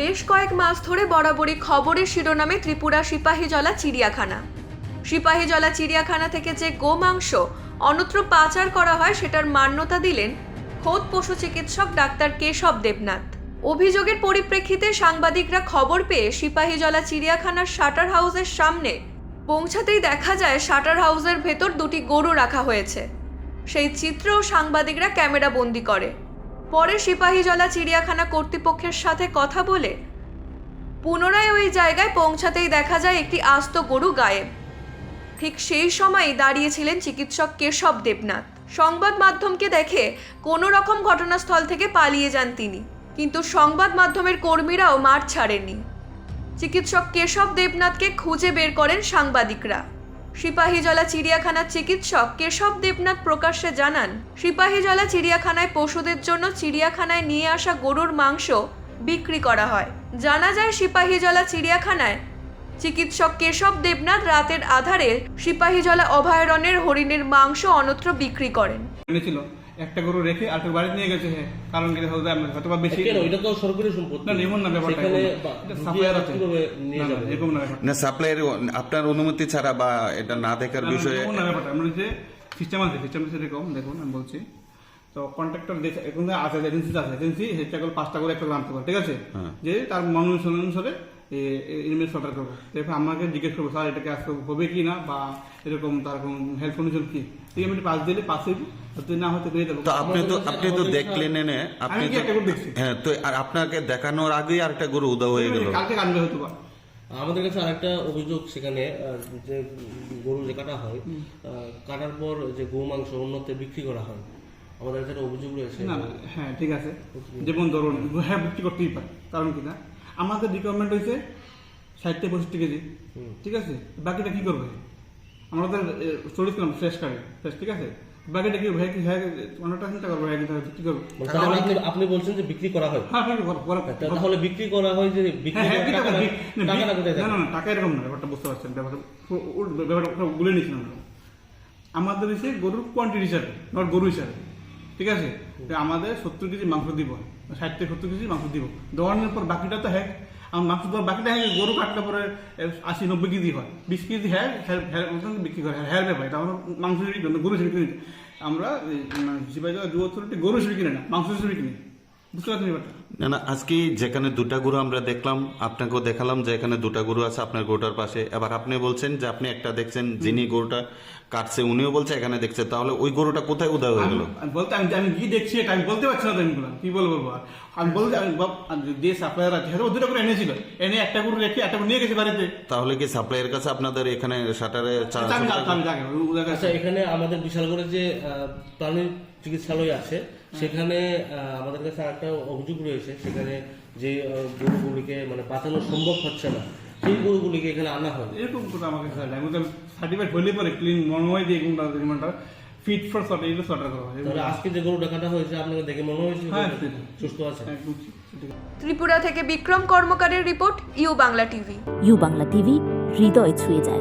বেশ কয়েক মাস ধরে বরাবরই খবরের শিরোনামে ত্রিপুরা সিপাহীজলা চিড়িয়াখানা। সিপাহীজলা চিড়িয়াখানা থেকে যে গোমাংস অন্যত্র পাচার করা হয় সেটার মান্যতা দিলেন খোদ পশু চিকিৎসক ডাক্তার কেশব দেবনাথ। অভিযোগের পরিপ্রেক্ষিতে সাংবাদিকরা খবর পেয়ে সিপাহীজলা চিড়িয়াখানার শাটার হাউসের সামনে পৌঁছাতেই দেখা যায় শাটার হাউসের ভেতর দুটি গরু রাখা হয়েছে। সেই চিত্রও সাংবাদিকরা ক্যামেরা বন্দি করে। পরে সিপাহীজলা চিড়িয়াখানা কর্তৃপক্ষের সাথে কথা বলে পুনরায় ওই জায়গায় পৌঁছাতেই দেখা যায় একটি আস্ত গরু গায়েব। ঠিক সেই সময়ই দাঁড়িয়েছিলেন চিকিৎসক কেশব দেবনাথ। সংবাদ মাধ্যমকে দেখে কোনো রকম ঘটনাস্থল থেকে পালিয়ে যান তিনি, কিন্তু সংবাদ মাধ্যমের কর্মীরাও মাঠ ছাড়েনি চিকিৎসক কেশব দেবনাথকে খুঁজে বের করেন সাংবাদিকরা। সিপাহীজলা চিড়িয়াখানার চিকিৎসক কেশব দেবনাথ প্রকাশ্যে জানান সিপাহীজলা চিড়িয়াখানায় পশুদের জন্য চিড়িয়াখানায় নিয়ে আসা গরুর মাংস বিক্রি করা হয়। জানা যায় সিপাহীজলা চিড়িয়াখানায় চিকিৎসক কেশব দেবনাথ রাতের আধারে সিপাহীজলা অভয়ারণ্যের হরিণের মাংস অন্যত্র বিক্রি করেন। একটা গরু রেখে আর বাড়িতে নিয়ে গেছে হ্যাঁ কারণ কি হয়তো আমরা- হয়তো বা বেশি কেন? এটা তো সরকারি সম্পত্তি। না এমন না ব্যাপারটা সাপ্লায়ার আছে? এরকম না না সাপ্লাইয়ের আপনার অনুমতি ছাড়া বা এটা না দেখার বিষয়ে এরকম না ব্যাপারটা। আমরা যে সিস্টেম আছে সিস্টেম এরকম দেখুন আমি বলছি। তো কন্ট্রাক্টর এখন আছে এজেন্সি আছে। এজেন্সি হেঁচা করে পাঁচটা করে একটা আনতে পারে ঠিক আছে? হ্যাঁ। যে তার মানুষ অনুসারে করব আমাকে জিজ্ঞেস করব স্যার এটাকে আজকে হবে কি না? বা এরকম তার কোনো হেল্প কি? ঠিক আমি পাস দিলে পাস যদি না হতে পেয়ে দেবো তো আপনি তো আপনি তো দেখলেন এনে আপনি আমি কি তো একটা গরু হ্যাঁ তো আর আপনাকে দেখানোর আগেই আরেকটা গরু উদা হয়ে গেল। কালকে আমাদের কাছে আরেকটা অভিযোগ সেখানে যে গরু যে কাটা হয় আহ, কাটার পর যে গো মাংস অন্যত্র বিক্রি করা হয়। আমাদের কাছে একটা অভিযোগ রয়েছে। না না হ্যাঁ ঠিক আছে। যেমন ধরুন হ্যাঁ বিক্রি করতেই পারে কারণ কি না? আমাদের রিকোয়ারমেন্ট হয়েছে ষাট থেকে পঁয়ষট্টি কেজি। ঠিক আছে? বাকিটা কি করবে? আমাদের চল্লিশ গ্রাম ফ্রেশ কাটে ফ্রেশ ঠিক আছে? বাকিটা কি ভাই কি হ্যাঁ অনেকটা চিন্তা করব হ্যাঁ বিক্রি করব? মানে আপনি বলছেন যে বিক্রি করা হয়। হ্যাঁ করব। তাহলে বিক্রি করা হয় যে বিক্রি হ্যাঁ হ্যাঁ। না, টাকা এরকম না ব্যাপারটা বুঝতে পারছেন। ব্যাপারটা ব্যাপারটা পুরো গুলে নিচ্ছি আমাদের হচ্ছে গরুর কোয়ান্টিটি হিসাবে নট গরু হিসাবে। ঠিক আছে? আমাদের সত্তর কেজি মাংস দিব। ষাট থেকে সত্তর কেজি মাংস দিব। দেওয়ানোর পর বাকিটা তো হ্যাক আমার মাংস দেওয়ার বাকিটা হ্যাঁ গরু কাটলে পরে আশি, নব্বই কেজি হয়। বিশ কেজি হ্যাঁ হ্যাঁ হ্যাঁ বিক্রি করে হ্যাঁ ব্যাপার এটা আমরা মাংস হিসেবে কিনি গরু হিসেবে কিনে। আমরা সিপাহী যুব অথরিটি গরু হিসেবে কিনে না, মাংস হিসেবে কিনি বুঝতে পারছেন ব্যাপারটা? না না আজকে যেখানে দুটা গরু আমরা দেখলাম আপনাকেও দেখালাম যে এখানে দুটা গরু আছে আপনার গরুটার পাশে। এবার আপনি বলছেন যে আপনি একটা দেখছেন যিনি গরুটা কাটছে উনিও বলছে এখানে দেখছে। তাহলে ওই গরুটা কোথায় উদা হয়ে গেল? বলতে আমি আমি কি দেখছি এটা আমি বলতে পারছি না তো আমি। কি বলব আমি বলতে আমি যে সাপ্লায়ার আছে হয়তো ও দুটো করে এনেছিল এনে একটা গরু রেখে একটা নিয়ে গেছে বাড়িতে। তাহলে কি সাপ্লাইয়ের কাছে আপনাদের এখানে শাটারে কাছে আচ্ছা এখানে আমাদের বিশাল করে যে আহ, প্রাণী চিকিৎসালয় আছে সেখানে আমাদের কাছে একটা অভিযোগ রয়েছে সেখানে যে গরুগুলিকে মানে বাঁচানো সম্ভব হচ্ছে না সেই গরুগুলিকে এখানে আনা হয় এরকম করে আমাকে সার্টিফাইড হলে পরে ক্লিন মনোময় দিয়ে রিমান্ডার ফিট ফর শর্ট এইগুলো শর্টার করা হয়। আজকে যে গরু দেখাটা হয়েছে আপনাকে দেখে মনে হয়েছে হ্যাঁ, সুস্থ আছে? আছে। ত্রিপুরা থেকে Bikram কর্মকারের report U Bangla TV. U Bangla TV হৃদয় ছুঁয়ে যায়।